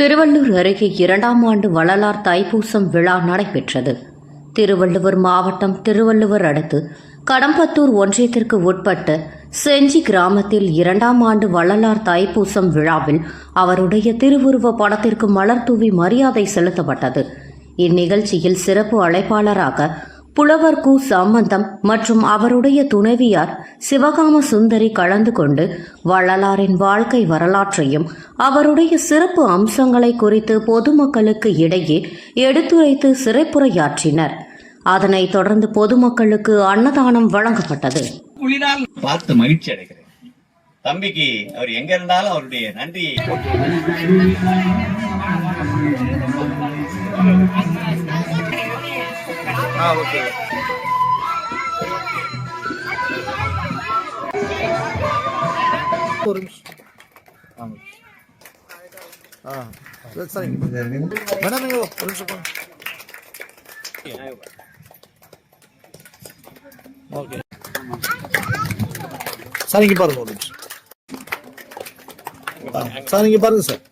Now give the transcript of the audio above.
திருவள்ளூர் அருகே இரண்டாம் ஆண்டு வள்ளலார் தைப்பூசம் விழா நடைபெற்றது. திருவள்ளுவர் மாவட்டம் திருவள்ளுவர் அடுத்து கடம்பத்தூர் ஒன்றியத்திற்கு உட்பட்ட செஞ்சி கிராமத்தில் இரண்டாம் ஆண்டு வள்ளலார் தைப்பூசம் விழாவில் அவருடைய திருவுருவ படத்திற்கு மலர் தூவி மரியாதை செலுத்தப்பட்டது. இந்நிகழ்ச்சியில் சிறப்பு அழைப்பாளராக புலவர் கு சம்பந்தம் மற்றும் அவருடைய துணைவியார் சிவகாம சுந்தரி கலந்து கொண்டு வள்ளலாரின் வாழ்க்கை வரலாற்றையும் அவருடைய சிறப்பு அம்சங்களை குறித்து பொதுமக்களுக்கு இடையே எடுத்துரைத்து சிறைப்புரையாற்றினர். அதனைத் தொடர்ந்து பொதுமக்களுக்கு அன்னதானம் வழங்கப்பட்டது. பார்த்து மகிழ்ச்சி அடைகிறேன். தம்பிக்கு அவர் எங்க இருந்தாலும் அவருடைய நன்றியை. ஓகே. ஒரு நிமிஷம். ஆ சரிங்க மேடம் நீங்க ஒரு நிமிஷம் ஓகே. சார் இங்கே பாருங்க ஒரு நிமிஷம். சார் இங்கே பாருங்க சார்.